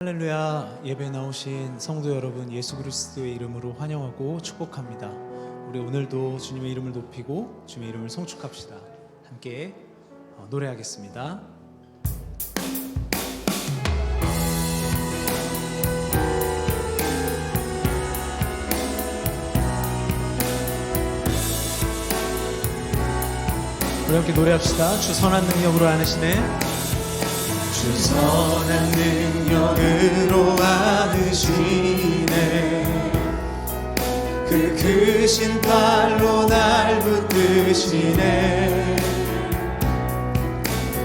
할렐루야 예배 나오신 성도 여러분 예수 그리스도의 이름으로 환영하고 축복합니다. 우리 오늘도 주님의 이름을 높이고 주님의 이름을 송축합시다. 함께 어, 노래하겠습니다. 우리 함께 노래합시다. 주 선한 능력으로 안으시네. 주 선한 능력으로 안으시네. 그 크신 팔로 날 붙드시네.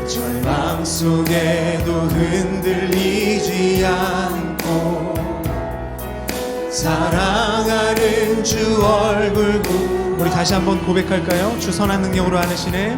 절망 속에도 흔들리지 않고 사랑하는 주 얼굴 보 우리 다시 한번 고백할까요? 주 선한 능력으로 안으시네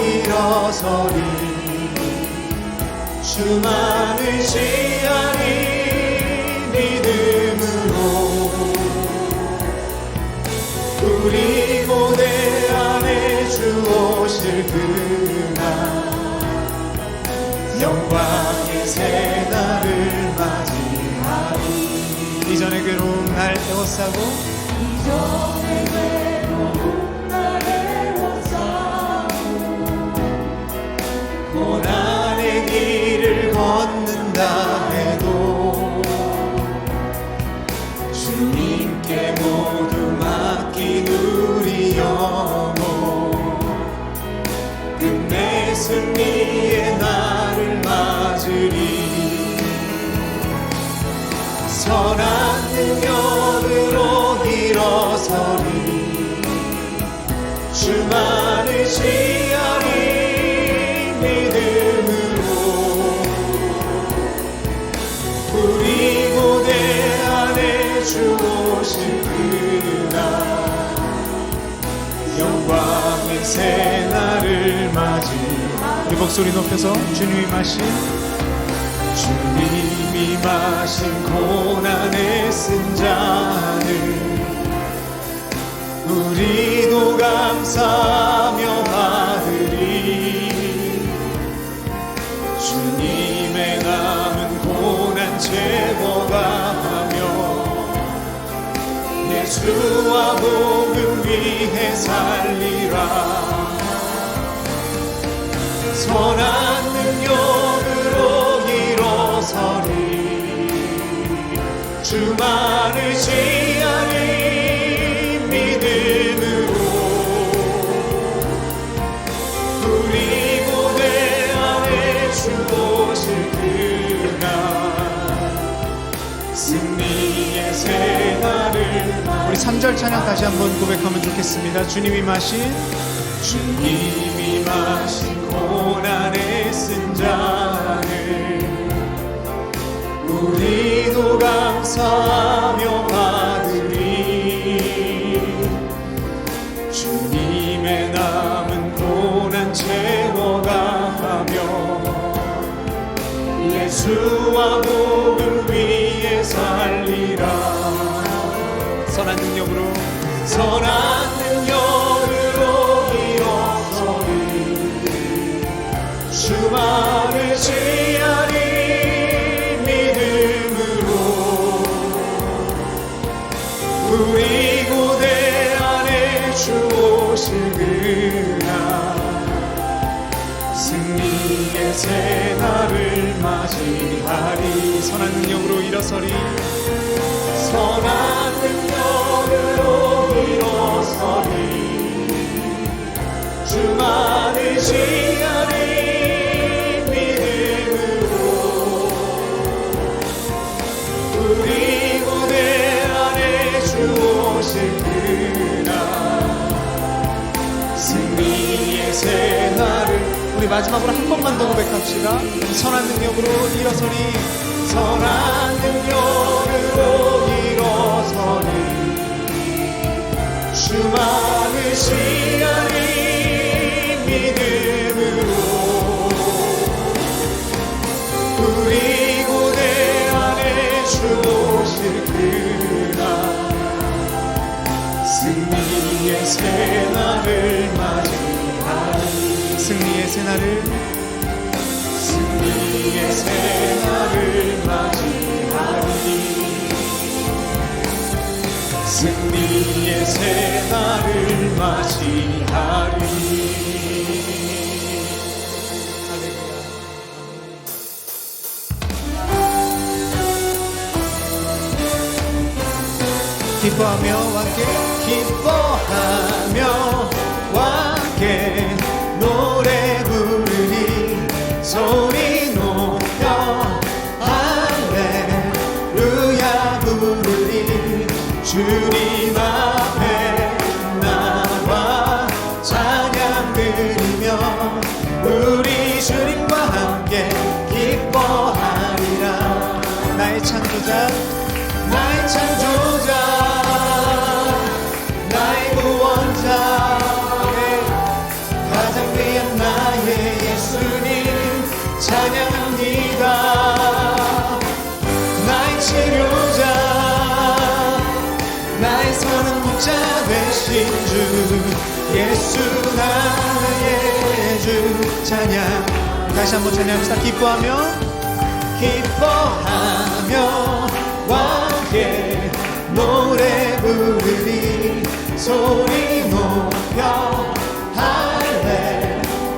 일어서리. 주만을 지하리 믿음으로 우리 고대 안에 주 오실 그날 영광의 새날을 맞이하리. 이전의 괴로움 날 에워싸고 고난의 걷는다 해도 주님께 모두 맡긴 우리 영혼 끝내 승리의 날을 맞으리. 선한 능력으로 일어서리. 주만을 지 새 날을 맞이. 우리 목소리 높여서 주님이 마신 주님이 마신 고난의 쓴 잔을 우리도 감사하며 받으리. 주님의 남은 고난 제거하며 예수와 복 음 위해 살리라. 선한 능력으로 일어서리. 주만을 지 3절 찬양 다시 한번 고백하면 좋겠습니다. 주님이 마신 주님이 마신 고난의 쓴 잔을 우리도 감사하며 받으리. 주님의 남은 고난 채워가며 예수와 복 그날 승리의 새날을 맞이하리. 선한 능력으로 일어서리. 선한 능력으로 일어서리. 주만을 지하 마지막으로 한 번만 더 고백합시다. 선한 능력으로 일어서 일어서리 선한 능력으로 일어서니. 주 많으시하니 믿음으로 우리 고대 안에 주 오실 그날 승리의 새날을 맞이하니 승리의 새날을 승리의 새날을 맞이하니 승리의 새날을 맞이하리. 기뻐하며 함께 기뻐하며 예수 나의 주 찬양. 다시 한번 찬양합시다. 기뻐하며 함께 노래 부르리. 소리 높여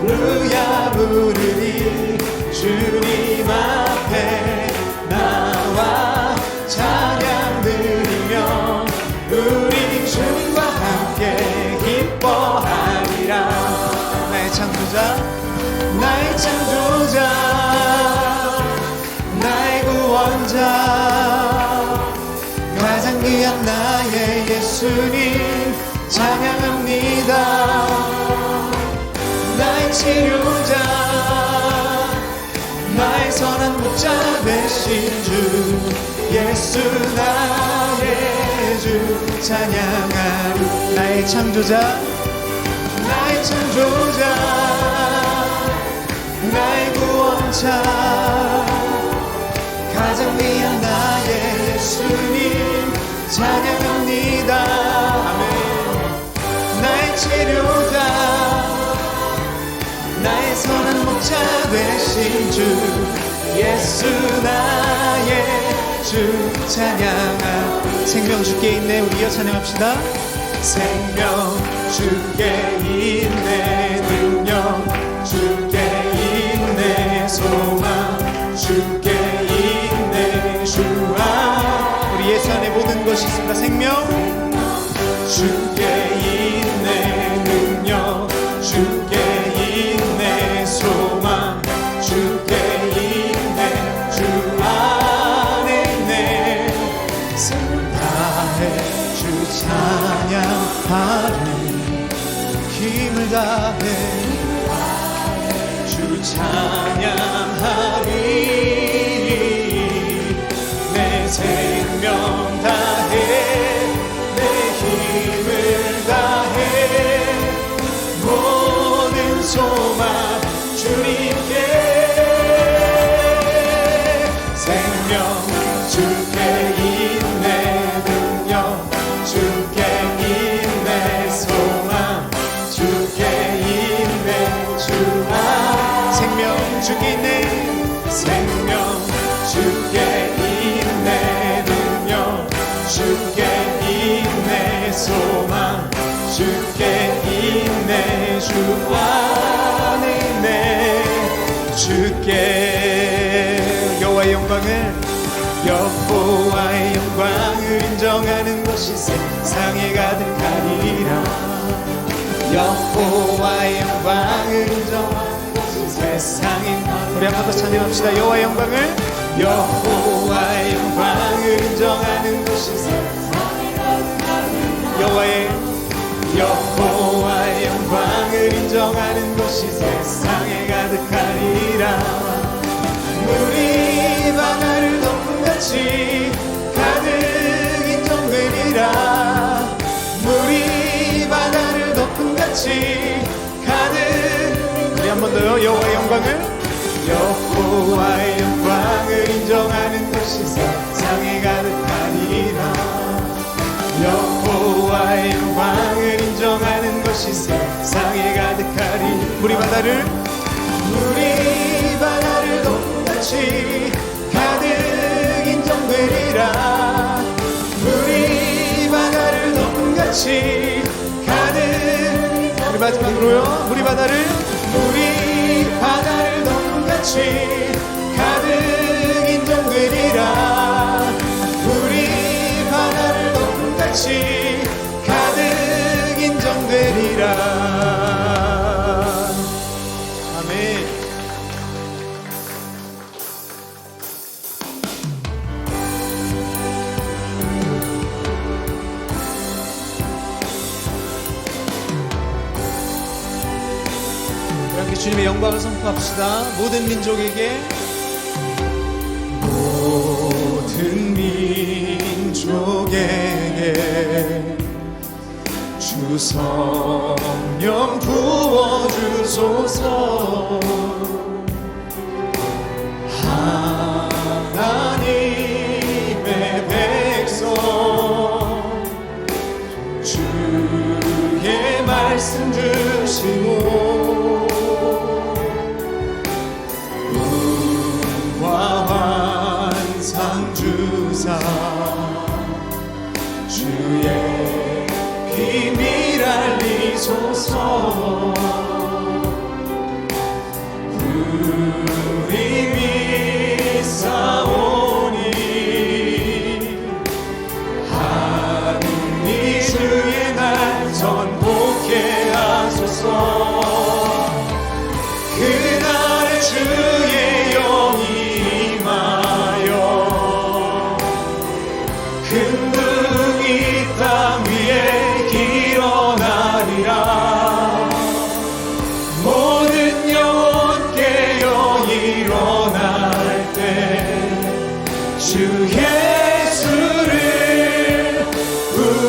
할렐루야 부르리. 주님 앞에 나와 찬양 드리며 우리 주님과 함께 기뻐하리라. 나의 창조자 나의 창조자 나의 구원자 귀한 나의 예수님 찬양합니다. 나의 치료자 나의 선한 목자 되신 주 예수 나의 주 찬양하리 나의 창조자 나의 창조자 나의 구원자 찬양합니다. 나의 치료자 나의 선한 목자 되신 주 예수 나의 주 찬양하 생명 주께 있네. 우리여 찬양합시다. 생명 주께 있네. 능력 주께 있네. 소망 주께 있습니다. 생명. 주께 있네 생명 주께 있네 능력 주께 있네 소망 주께 있네 주 안에 있네 주께 여호와의 영광을 여호와의 영광을 인정하는 것이 세상에 가득하리라. 여호와의 영광을 인정하는 것이 세상에 우리 한 번 더 찬양합시다. 여호와의 영광을. 여호와의 영광을 인정하는 세상에 가득하리라 여호와의 여호와의 영광을 인정하는 것이 세상에 가득하리라. 우리 같이 가득 인정되리라. 물이 바다를 덮은 같이 가득 우리 한 번 더요. 여호와의 영광을 여호와의 영광을 인정하는 것이 세상에 가득하니라. 여호와의 영광을 인정하는 것이 세상에 가득하리. 물이 바다를? 물이 바다를 덮같이 가득 인정되리라. 물이 바다를 덮같이 가득. 우리 마지막으로요. 물이 바다를? 물이 바다를 덮 같이 가득 인정되리라 물이 바다를 덮같이 함께 주님의 영광을 선포합시다. 모든 민족에게. 모든 민족에게 주 성령 부어주소서. 하나님의 백성 주의 말씀 주시고 错。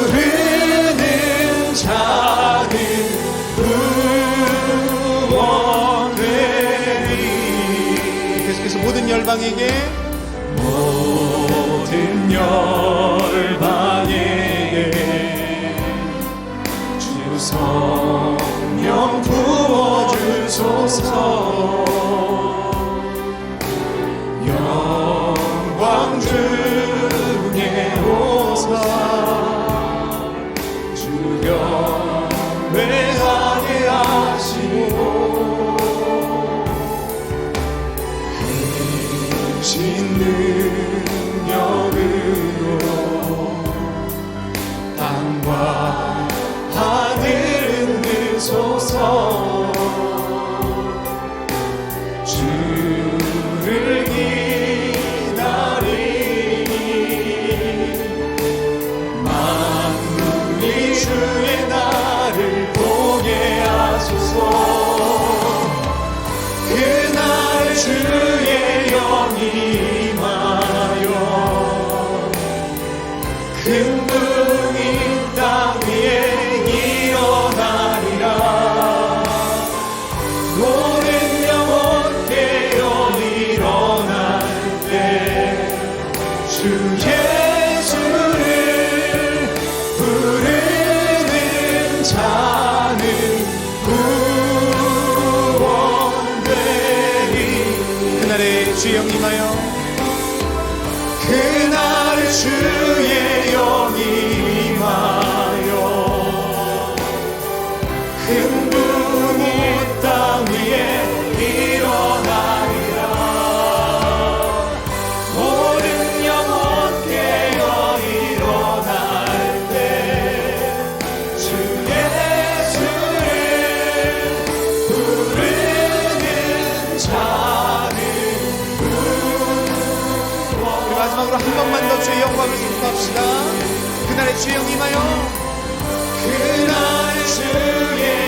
부르는 자는 구원되리 계속해서 모든 열방에게 모든 열방에게 주 성령 부어주소서 영광 중 선포합시다. 그날의 주의 영 임하여. 그날의 주의 영